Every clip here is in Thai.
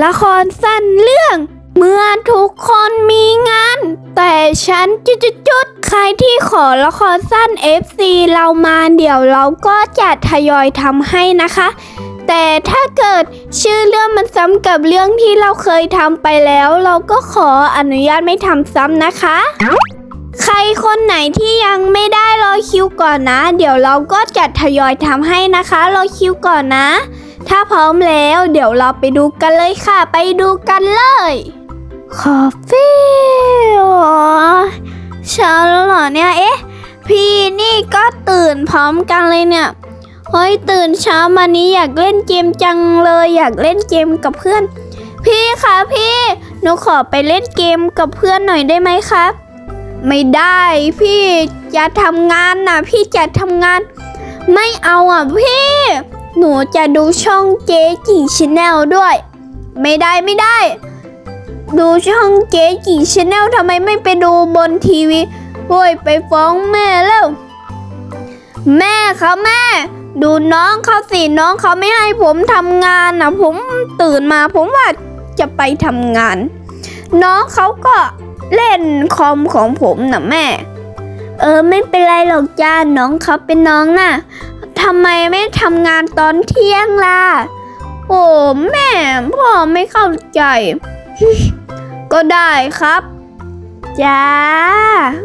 ละครสั้นเรื่อง เมื่อทุกคนมีงาน แต่ฉันจุดจุดจุดๆๆใครที่ขอละครสั้น FC เรามาเดี๋ยวเราก็จะทยอยทำให้นะคะ แต่ถ้าเกิดชื่อเรื่องมันซ้ำกับเรื่องที่เราเคยทำไปแล้ว เราก็ขออนุญาตไม่ทำซ้ำนะคะ ใครคนไหนที่ยังไม่ได้รอคิวก่อนนะ เดี๋ยวเราก็จะทยอยทำให้นะคะ รอคิวก่อนนะ ถ้าพร้อมแล้วเดี๋ยวเราไปดูกันเลยค่ะ ไปดูกันเลยคอฟฟี่เช้าแล้วเหรอเนี่ยเอ๊ะ พี่นี่ก็ตื่นพร้อมกันเลยเนี่ยเฮ้ยตื่นเช้ามานี้อยากเล่นเกมจังเลย อยากเล่นเกมกับเพื่อน พี่คะพี่หนูขอไปเล่นเกมกับเพื่อนหน่อยได้ไหมครับ ไม่ได้พี่จะทำงานนะพี่จะทำงาน ไม่เอาอะพี่ หนูจะดูช่องเจ๊จีชแนลด้วย ไม่ได้ไม่ได้ ดูช่องเจ๊จีชแนลทำไมไม่ไปดูบนทีวีโว้ยไปฟ้องแม่แล้ว แม่ครับแม่ ดูน้องเขาสิน้องเขาไม่ให้ผมทำงานนะผมตื่นมาผมว่าจะไปทำงาน น้องเขาก็เล่นคอมของผมนะแม่ เออไม่เป็นไรหรอกจ้าน้องเขาเป็นน้องน่ะ ทำไมไม่ทำงานตอนเที่ยงล่ะ โอ้แม่พ่อไม่เข้าใจ ก็ได้ครับ จ้า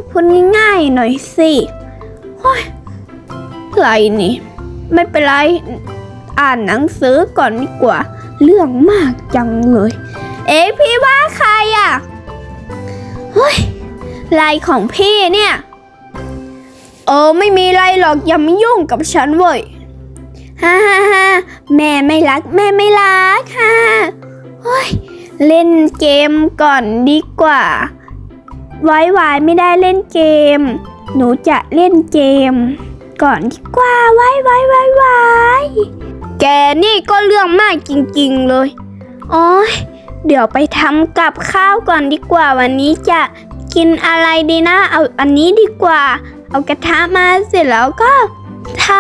พูดง่ายๆหน่อยสิโอ้ยไรนี่ ไม่เป็นไร อ่านหนังสือก่อนดีกว่า เรื่องมากจังเลย เอ๊ะพี่ว่าใครอะ เฮ้ยลายของพี่เนี่ย เออไม่มีไรหรอกอย่ามายุ่งกับฉันเว้ยฮ่าฮ่าฮ่าแม่ไม่รัก แม่ไม่รักค่ะเฮ้ยเล่นเกมก่อนดีกว่า ไว้วายไม่ได้เล่นเกม หนูจะเล่นเกม ก่อนดีกว่าไว้ไว้ไว้ไว้แกนี่ก็เรื่องมากจริงๆเลยโอ้ยเดี๋ยวไปทำกับข้าวก่อนดีกว่าวันนี้จะกินอะไรดีนะเอาอันนี้ดีกว่า เอากระทะมาเสร็จแล้วก็ทำ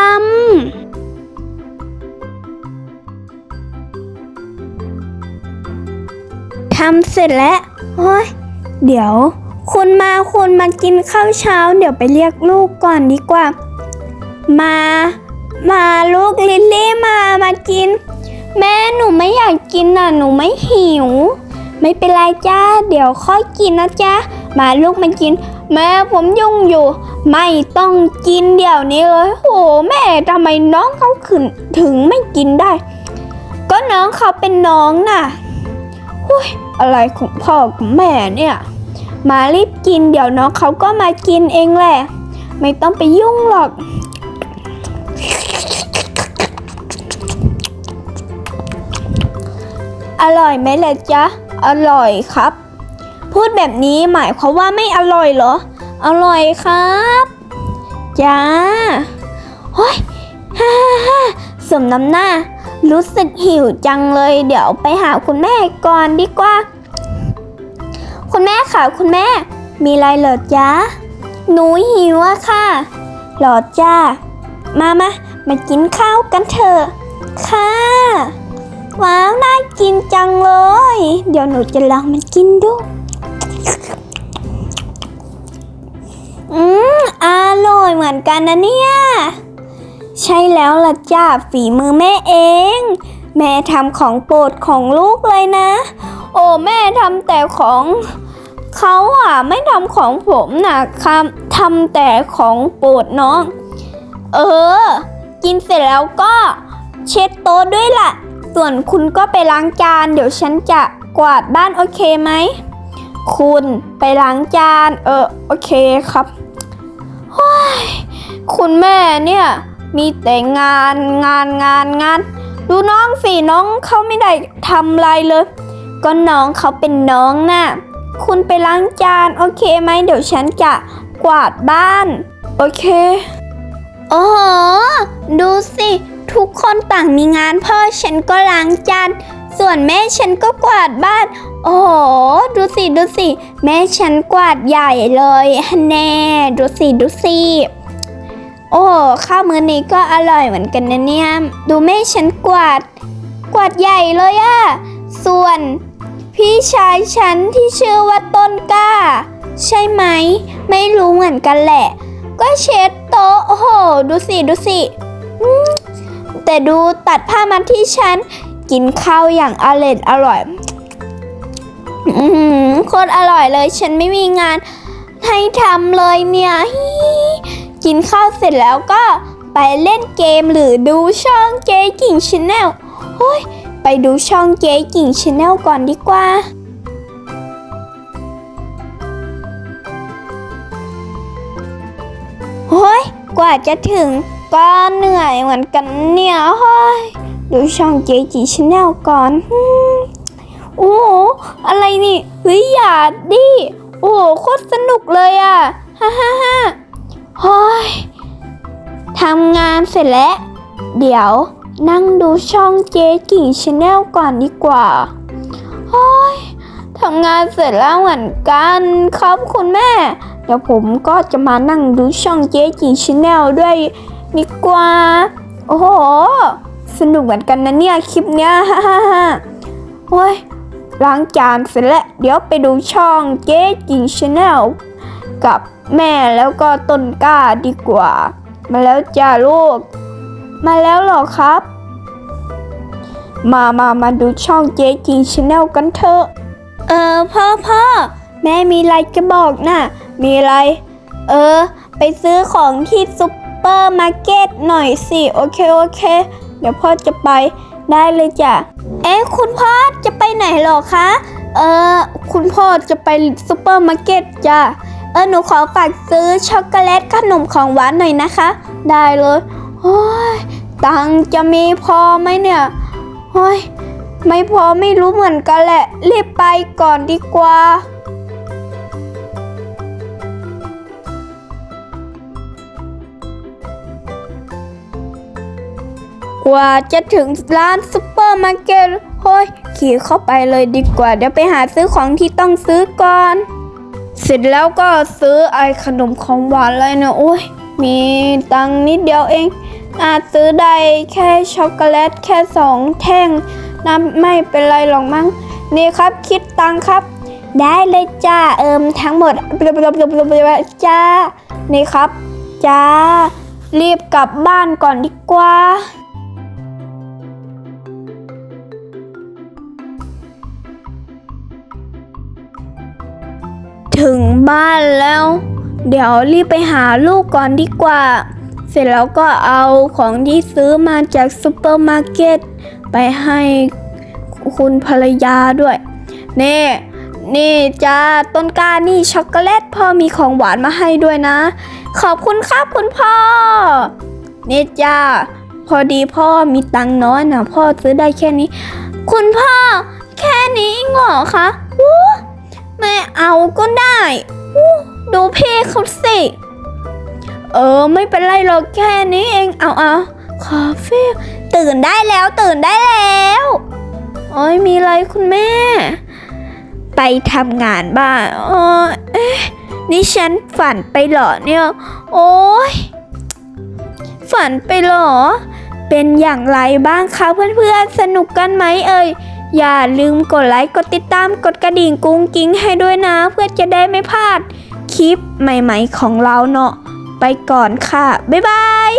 ทำเสร็จแล้วโอ้ยเดี๋ยว คุณมาคุณมากินข้าวเช้า เดี๋ยวไปเรียกลูกก่อนดีกว่า มา มาลูกลิลลี่มามากิน แม่หนูไม่อยากกินน่ะหนูไม่หิว ไม่เป็นไรจ้าเดี๋ยวค่อยกินนะจ๊ะมาลูกมากิน แม่ผมยุ่งอยู่ ไม่ต้องกินเดี๋ยวนี้เลยโอ้แม่ทำไมน้องเขาขึ้นถึงไม่กินได้ ก็น้องเขาเป็นน้องน่ะหุ้ยอะไรของพ่อกับแม่เนี่ย มารีบกินเดี๋ยวน้องเขาก็มากินเองแหละ ไม่ต้องไปยุ่งหรอก อร่อยไหมล่ะจ๊ะ อร่อยครับ พูดแบบนี้หมายความว่าไม่อร่อยเหรอ อร่อยครับจ้าโอ้ยฮ่าฮ่าฮ่าสมน้ำหน้า รู้สึกหิวจังเลย เดี๋ยวไปหาคุณแม่ก่อนดีกว่า คุณแม่ค่ะคุณแม่ มีอะไรเหรอจ๊ะหนูหิวอะค่ะหรอจ้า มามามากินข้าวกันเถอะค่ะว้าวน่ากินจังเลย เดี๋ยวหนูจะลองมันกินดู อืมอร่อยเหมือนกันนะเนี่ย ใช่แล้วล่ะจ้าฝีมือแม่เอง แม่ทำของโปรดของลูกเลยนะ โอ้แม่ทำแต่ของเขาอะไม่ทำของผมนะ่ะทำแต่ของโปรดน้อง เออ กินเสร็จแล้วก็เช็ดโต๊ะด้วยล่ะ ส่วนคุณก็ไปล้างจาน เดี๋ยวฉันจะกวาดบ้านโอเคไหม คุณไปล้างจาน เออ โอเคครับโอ้ยคุณแม่เนี่ย มีแต่งานงานงานงาน ดูน้องสิน้องเขาไม่ได้ทำอะไรเลย ก็น้องเขาเป็นน้องน่ะ คุณไปล้างจานโอเคไหมเดี๋ยวฉันจะกวาดบ้าน โอเคโอ้โหดูสิ ทุกคนต่างมีงานพ่อฉันก็ล้างจาน ส่วนแม่ฉันก็กวาดบ้าน โอ้โห ดูสิ ดูสิ แม่ฉันกวาดใหญ่เลยฮันแน่ ดูสิ ดูสิ โอ้โห ข้าวมื้อนี้ก็อร่อยเหมือนกันนะเนี่ย ดูแม่ฉันกวาด กวาดใหญ่เลยอะส่วนพี่ชายฉันที่ชื่อว่าต้นกล้า ใช่ไหม ไม่รู้เหมือนกันแหละ ก็เช็ดโต๊ะ โอ้โห ดูสิ ดูสิแต่ดูตัดผ้ามาที่ฉัน กินข้าวอย่างอร่อยอร่อยอืมโคตรอร่อยเลย ฉันไม่มีงานให้ทำเลยเนี่ย กินข้าวเสร็จแล้วก็ไปเล่นเกมหรือดูช่องเจ๊กิ่งชาแนลเฮ้ย ไปดูช่องเจ๊กิ่งชาแนลก่อนดีกว่าเฮ้ย กว่าจะถึงก็เหนื่อยเหมือนกันเนี่ยเฮ้ย ดูช่องเจ๊จีชาแนลก่อนโอ้อะไรนี่เฮ้ยอย่าดิ โอ้โหโคตรสนุกเลยอะฮ่าฮ่าฮ่าเฮ้ยทำงานเสร็จแล้ว เดี๋ยวนั่งดูช่องเจ๊กิ่งชาแนลก่อนดีกว่าเฮ้ยทำงานเสร็จแล้วเหมือนกันครับคุณแม่ เดี๋ยวผมก็จะมานั่งดูช่องเจ๊กิ่งชาแนลด้วยดีกว่า โอ้โห สนุกเหมือนกันนะเนี่ยคลิปเนี้ยฮ่าฮ่าฮ่าโอ้ยล้างจานเสร็จแล้วเดี๋ยวไปดูช่องเจ๊กิ่งชาแนลกับแม่แล้วก็ต้นกล้าดีกว่า มาแล้วจ้าลูก มาแล้วหรอครับ มามามาดูช่องเจ๊จีชาแนลกันเถอะ เออพ่อพ่อแม่มีอะไรจะบอกน่ะ มีอะไร เออ ไปซื้อของที่ซุปเปอร์มาร์เก็ตหน่อยสิ โอเค โอเค เดี๋ยวพ่อจะไปได้เลยจ้ะ เอ๊ะคุณพ่อจะไปไหนหรอคะ เออคุณพ่อจะไปซุปเปอร์มาร์เก็ตจ้ะ เออหนูขอฝากซื้อช็อกโกแลตขนมของหวานหน่อยนะคะ ได้เลยโอ้ยตังจะมีพอไหมเนี่ยโอ้ยไม่พอไม่รู้เหมือนกันแหละรีบไปก่อนดีกว่า กว่าจะถึงร้านซุปเปอร์มาร์เก็ตโอ้ยขี่เข้าไปเลยดีกว่า เดี๋ยวไปหาซื้อของที่ต้องซื้อก่อน เสร็จแล้วก็ซื้อไอขนมของหวานเลยนะโอ้ยมีตังนิดเดียวเองอาจซื้อได้แค่ช็อกโกแลตแค่สองแท่งนะไม่เป็นไรหรอกมั้ง นี่ครับคิดตังค์ครับ ได้เลยจ้าเอิมทั้งหมดจ้านี่ครับจ้ารีบกลับบ้านก่อนดีกว่า ถึงบ้านแล้ว เดี๋ยวรีบไปหาลูกก่อนดีกว่า เสร็จแล้วก็เอาของที่ซื้อมาจากซูเปอร์มาร์เก็ตไปให้คุณภรรยาด้วย นี่นี่จ้าต้นกล้านี่ช็อกโกแลตพ่อมีของหวานมาให้ด้วยนะ ขอบคุณครับคุณพ่อ นี่จ้าพอดีพ่อมีตังค์น้อยนะพ่อซื้อได้แค่นี้ คุณพ่อ แค่นี้เองเหรอคะวู้ ไม่เอาก็ได้ดูพี่เขาสิ เออ ไม่เป็นไรหรอกแค่นี้เอง เอาเอาคาเฟ่ตื่นได้แล้วตื่นได้แล้วโอ้ยมีอะไรคุณแม่ ไปทำงานบ้านเออเอ๊ะนี่ฉันฝันไปเหรอเนี่ย โอ้ยฝันไปเหรอ เป็นอย่างไรบ้างคะเพื่อนๆ สนุกกันไหมเอ่ย อย่าลืมกดไลค์ กดติดตาม กดกระดิ่งกุ้งกิ้งให้ด้วยนะ เพื่อจะได้ไม่พลาดคลิปใหม่ๆของเราเนาะ ไปก่อนค่ะ บ๊ายบาย